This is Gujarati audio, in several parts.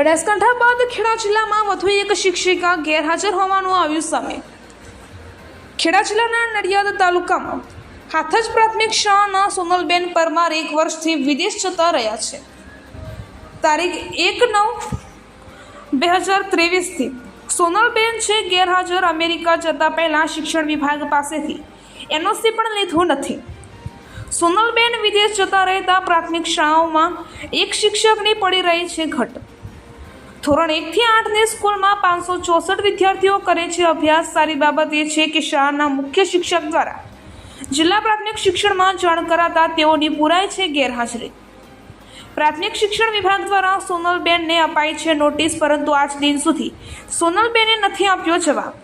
બનાસકાંઠા બાદ ખેડા જિલ્લામાં વધુ એક શિક્ષિકા ગેરહાજર હોવાનું આવ્યું સામે. ખેડા જિલ્લાના નડિયાદ તાલુકામાં હાથજ પ્રાથમિક શાળાના સોનલબેન પરમાર એક વર્ષથી વિદેશ જતા રહ્યા છે. તારીખ એક નવ બે હજાર ત્રેવીસથી સોનલબેન છે ગેરહાજર અમેરિકા જતા પહેલાં શિક્ષણ વિભાગ પાસેથી એનઓસી પણ લીધું નથી. સોનલબેન વિદેશ જતા રહેતા પ્રાથમિક શાળાઓમાં એક શિક્ષકની પડી રહી છે ઘટ. ધોરણ એકથી આઠની સ્કૂલમાં પાંચસો ચોસઠ વિદ્યાર્થીઓ કરે છે અભ્યાસ. સારી બાબત એ છે કે શાળાના મુખ્ય શિક્ષક દ્વારા જિલ્લા પ્રાથમિક શિક્ષણમાં જાણ કરાતા તેઓની પુરાય છે ગેરહાજરી. પ્રાથમિક શિક્ષણ વિભાગ દ્વારા સોનલબેનને અપાઈ છે નોટિસ પરંતુ આજ દિન સુધી સોનલબેને નથી આપ્યો જવાબ.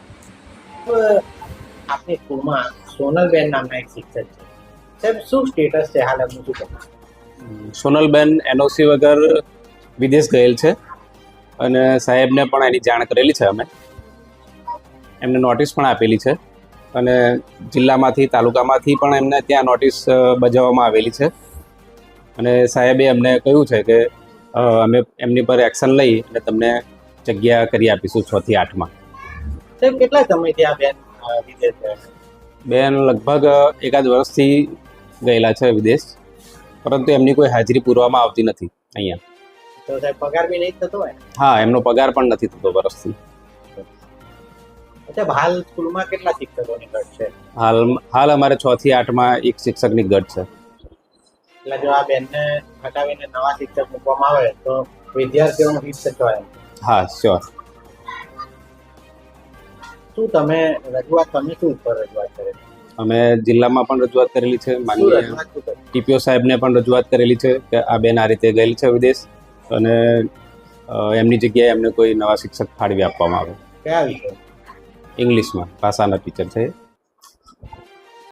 આપની સ્કૂલમાં સોનલબેન નામના એક શિક્ષક છે. સાહેબ શું સ્ટેટસ છે હાલ એમનું શું સોનલબેન એનઓસી વગર વિદેશ ગયેલ છે. અને સાહેબને પણ એની જાણ કરેલી છે અમે. એમને નોટિસ પણ આપેલી છે અને જિલ્લામાંથી તાલુકામાંથી પણ એમને ત્યાં નોટિસ બજાવવામાં આવેલી છે. અને સાહેબે અમને કહ્યું છે કે અમે એમની પર એક્શન લઈ અને તમને જગ્યા કરી આપીશું છ થી આઠમાં સાહેબ કેટલા સમયથી આ બેન વિદેશ બેન લગભગ એકાદ વર્ષથી ગયેલા છે વિદેશ પરંતુ એમની કોઈ હાજરી પૂરવામાં આવતી નથી અહીંયા. તો સાહેબ પગાર બી નહીં થતો હોય? હા એમનો પગાર પણ નથી થતો વર્ષથી. અચ્છા હાલ સ્કૂલમાં કેટલા શિક્ષકોની ઘટ છે? હાલ હાલ અમારે છ થી આઠમાં એક શિક્ષકની ઘટ છે. એટલે જો આ બેનને હટાવીને નવા શિક્ષક મૂકવામાં આવે તો વિદ્યાર્થીઓનું હિત સચવાય હા શ્યોર શું તમે રજૂઆત તમે શું ઉપર રજૂઆત કરે? અમે જિલ્લામાં પણ રજૂઆત કરેલી છે માનનીય ટીપીઓ સાહેબને પણ રજૂઆત કરેલી છે કે આ બેન આ રીતે ગયેલી છે વિદેશ. અને એમની જગ્યાએ એમને કોઈ નવા શિક્ષક ફાળવી આપવામાં આવે કયા વિષય? ઇંગ્લિશમાં ભાષાના ટીચર છે